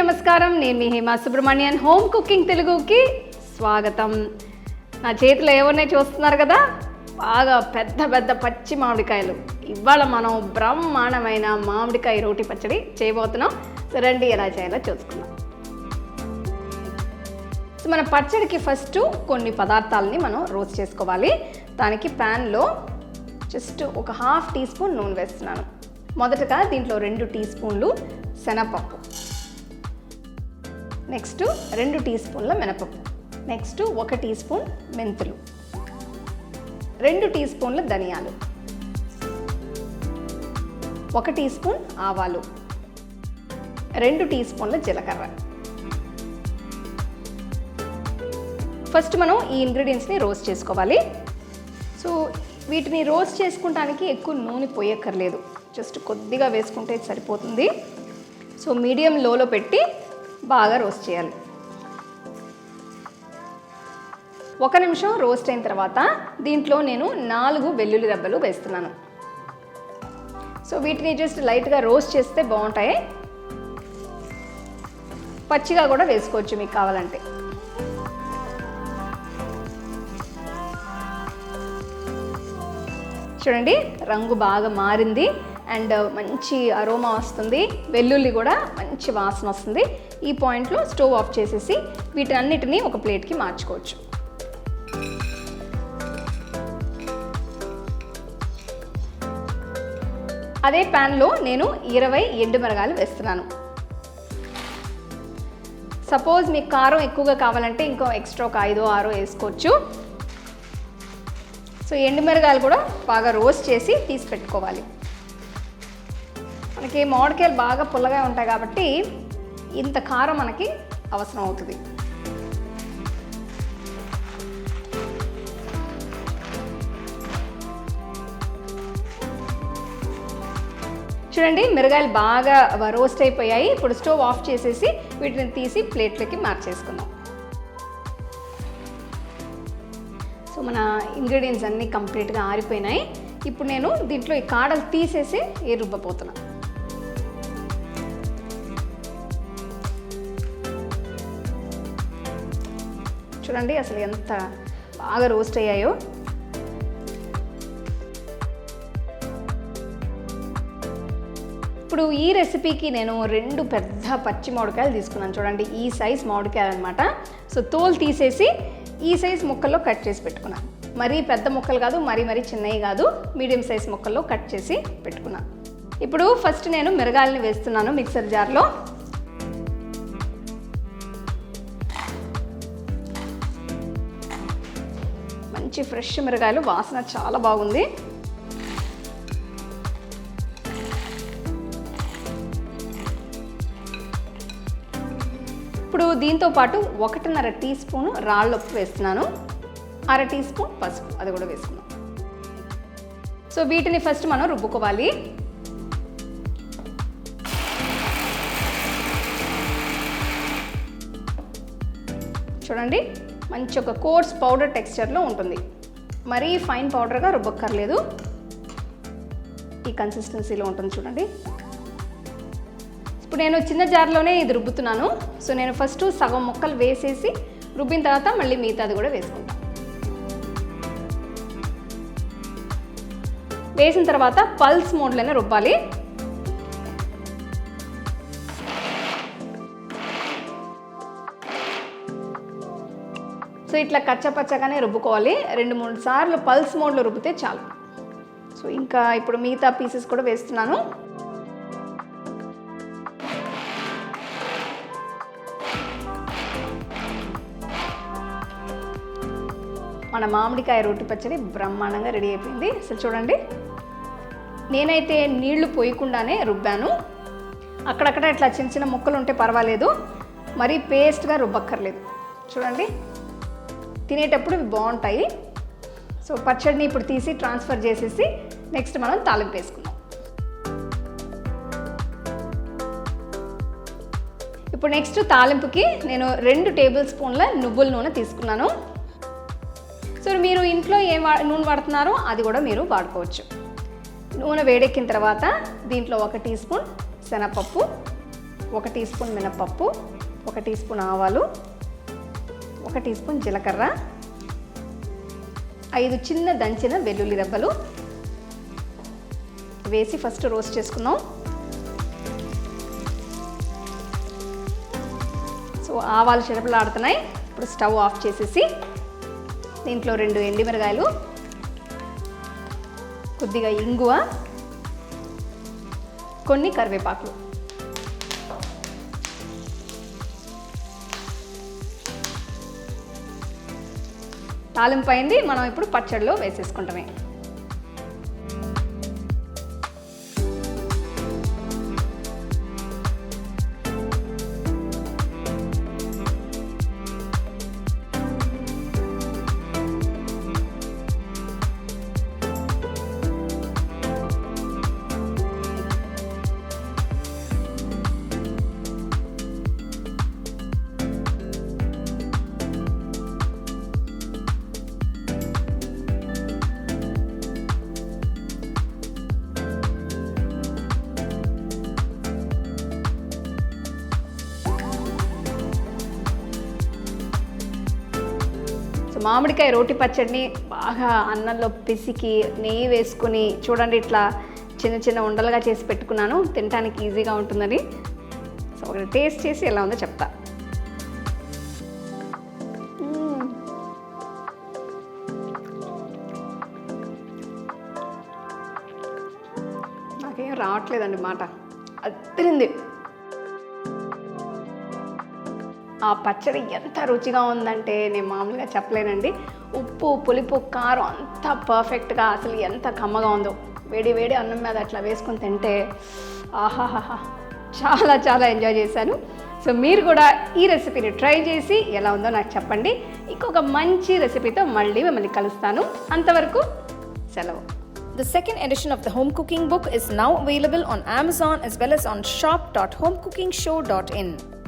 నమస్కారం. నేను మీ హేమా సుబ్రహ్మణ్యన్. హోమ్ కుకింగ్ తెలుగుకి స్వాగతం. నా చేతిలో ఏమున్నాయి చూస్తున్నారు కదా? బాగా పెద్ద పెద్ద పచ్చి మామిడికాయలు. ఇవాళ మనం బ్రహ్మాండమైన మామిడికాయ రోటి పచ్చడి చేయబోతున్నాం. సో రండి ఎలా చేయాలో చూసుకుందాం. సో మన పచ్చడికి ఫస్ట్ కొన్ని పదార్థాలని మనం రోస్ట్ చేసుకోవాలి. దానికి ప్యాన్లో జస్ట్ ఒక హాఫ్ టీ స్పూన్ నూనె వేస్తున్నాను. మొదటగా దీంట్లో రెండు టీ స్పూన్లు శనగపప్పు. నెక్స్ట్ రెండు టీ స్పూన్ల మినపప్పు. నెక్స్ట్ ఒక టీ స్పూన్ మెంతులు. రెండు టీ స్పూన్ల ధనియాలు. ఒక టీ స్పూన్ ఆవాలు. రెండు టీ స్పూన్ల జీలకర్ర. ఫస్ట్ మనం ఈ ఇంగ్రీడియంట్స్ని రోస్ట్ చేసుకోవాలి. సో వీటిని రోస్ట్ చేసుకుంటానికి ఎక్కువ నూనె పోయక్కర్లేదు. జస్ట్ కొద్దిగా వేసుకుంటే సరిపోతుంది. సో మీడియం లోలో పెట్టి బాగా రోస్ట్ చేయాలి. ఒక నిమిషం రోస్ట్ అయిన తర్వాత దీంట్లో నేను నాలుగు వెల్లుల్లి రెబ్బలు వేస్తున్నాను. సో వీటిని జస్ట్ లైట్గా రోస్ట్ చేస్తే బాగుంటాయి. పచ్చిగా కూడా వేసుకోవచ్చు మీకు కావాలంటే. చూడండి రంగు బాగా మారింది. అండ్ మంచి అరోమా వస్తుంది. వెల్లుల్లి కూడా మంచి వాసన వస్తుంది. ఈ పాయింట్లో స్టవ్ ఆఫ్ చేసేసి వీటన్నిటిని ఒక ప్లేట్కి మార్చుకోవచ్చు. అదే ప్యాన్లో నేను ఇరవై ఎండుమిరగాయలు వేస్తున్నాను. సపోజ్ మీకు కారం ఎక్కువగా కావాలంటే ఇంకో ఎక్స్ట్రా ఒక ఐదో ఆరో వేసుకోవచ్చు. సో ఎండుమిరగాయలు కూడా బాగా రోస్ట్ చేసి తీసి పెట్టుకోవాలి. మనకి మామిడికాయలు బాగా పుల్లగా ఉంటాయి కాబట్టి ఇంత కారం మనకి అవసరం అవుతుంది. చూడండి మిరగాయలు బాగా రోస్ట్ అయిపోయాయి. ఇప్పుడు స్టవ్ ఆఫ్ చేసేసి వీటిని తీసి ప్లేట్లకి మార్చేసుకుందాం. సో మన ఇంగ్రీడియంట్స్ అన్నీ కంప్లీట్గా ఆరిపోయినాయి. ఇప్పుడు నేను దీంట్లో ఈ కాడలు తీసేసి ఏ రుబ్బపోతున్నాను చూడండి అసలు ఎంత బాగా రోస్ట్ అయ్యాయో. ఇప్పుడు ఈ రెసిపీకి నేను రెండు పెద్ద పచ్చి మామిడికాయలు తీసుకున్నాను చూడండి ఈ సైజ్ మామిడికాయలు అనమాట సో తోలు తీసేసి ఈ సైజ్ ముక్కల్లో కట్ చేసి పెట్టుకున్నాను. మరీ పెద్ద ముక్కలు కాదు మరీ మరీ చిన్నవి కాదు మీడియం సైజ్ ముక్కల్లో కట్ చేసి పెట్టుకున్నాను. ఇప్పుడు ఫస్ట్ నేను మిరగాయలని వేస్తున్నాను మిక్సర్ జార్లో మంచి ఫ్రెష్ మిరగాయలు వాసన చాలా బాగుంది. ఇప్పుడు దీంతో పాటు ఒకటిన్నర టీ స్పూన్ రాళ్ళొప్పు వేస్తున్నాను. అర టీ స్పూన్ పసుపు అది కూడా వేసుకున్నాం సో వీటిని ఫస్ట్ మనం రుబ్బుకోవాలి. చూడండి. మంచి ఒక కోర్స్ పౌడర్ టెక్స్చర్లో ఉంటుంది. మరీ ఫైన్ పౌడర్గా రుబ్బక్కర్లేదు. ఈ కన్సిస్టెన్సీలో ఉంటుంది చూడండి. ఇప్పుడు నేను చిన్న జార్లోనే ఇది రుబ్బుతున్నాను. సో నేను ఫస్ట్ సగం ముక్కలు వేసేసి రుబ్బిన తర్వాత మళ్ళీ మిగతాది కూడా వేసుకుంటాను వేసిన తర్వాత పల్స్ మోడ్లోనే రుబ్బాలి. సో ఇట్లా కచ్చపచ్చగానే రుబ్బుకోవాలి. రెండు మూడు సార్లు పల్స్ మోడ్లో రుబ్బితే చాలు. సో ఇంకా ఇప్పుడు మిగతా పీసెస్ కూడా వేస్తున్నాను. మన మామిడికాయ రొట్టి పచ్చడి బ్రహ్మాండంగా రెడీ అయిపోయింది. అసలు చూడండి. నేనైతే నీళ్ళు పోయకుండానే రుబ్బాను. అక్కడక్కడ ఇట్లా చిన్న చిన్న ముక్కలు ఉంటే పర్వాలేదు. మరీ పేస్ట్గా రుబ్బక్కర్లేదు. చూడండి. తినేటప్పుడు ఇవి బాగుంటాయి. సో పచ్చడిని ఇప్పుడు తీసి ట్రాన్స్ఫర్ చేసేసి నెక్స్ట్ మనం తాలింపు వేసుకుందాం. ఇప్పుడు నెక్స్ట్ తాలింపుకి నేను రెండు టేబుల్ స్పూన్ల నువ్వుల నూనె తీసుకున్నాను. సో మీరు ఇంట్లో ఏం నూనె వాడుతున్నారో అది కూడా మీరు వాడుకోవచ్చు. నూనె వేడెక్కిన తర్వాత దీంట్లో ఒక టీ స్పూన్ శనగపప్పు ఒక టీ స్పూన్ మినపప్పు ఒక టీ స్పూన్ ఆవాలు ఒక టీ స్పూన్ జీలకర్ర ఐదు చిన్న దంచిన వెల్లుల్లి రెబ్బలు వేసి ఫస్ట్ రోస్ట్ చేసుకుందాం. సో ఆవాలు చిరపలు ఆడుతున్నాయి ఇప్పుడు స్టవ్ ఆఫ్ చేసేసి దీంట్లో రెండు ఎండిమిరగాయలు కొద్దిగా ఇంగువ కొన్ని కరివేపాకులు. తాలింపు అయింది. మనం ఇప్పుడు పచ్చడిలో వేసేసుకుంటామే. మామిడికాయ రోటి పచ్చడిని బాగా అన్నంలో పిసికి నెయ్యి వేసుకుని చూడండి ఇట్లా చిన్న చిన్న ఉండలుగా చేసి పెట్టుకున్నాను. తినడానికి ఈజీగా ఉంటుందని. సో ఒకటి టేస్ట్ చేసి ఎలా ఉందో చెప్తా. నాకేం రావట్లేదండి మాట. అద్దరింది ఆ పచ్చడి ఎంత రుచిగా ఉందంటే నేను మామూలుగా చెప్పలేనండి. ఉప్పు పులుపు కారం అంత పర్ఫెక్ట్గా అసలు ఎంత కమ్మగా ఉందో. వేడి వేడి అన్నం మీద అట్లా వేసుకొని తింటే ఆహాహాహా. చాలా చాలా ఎంజాయ్ చేశాను. సో మీరు కూడా ఈ రెసిపీని ట్రై చేసి ఎలా ఉందో నాకు చెప్పండి. ఇంకొక మంచి రెసిపీతో మళ్ళీ మిమ్మల్ని కలుస్తాను. అంతవరకు సెలవు. The second edition of the home cooking book is now available on Amazon as well as on shop.homecookingshow.in.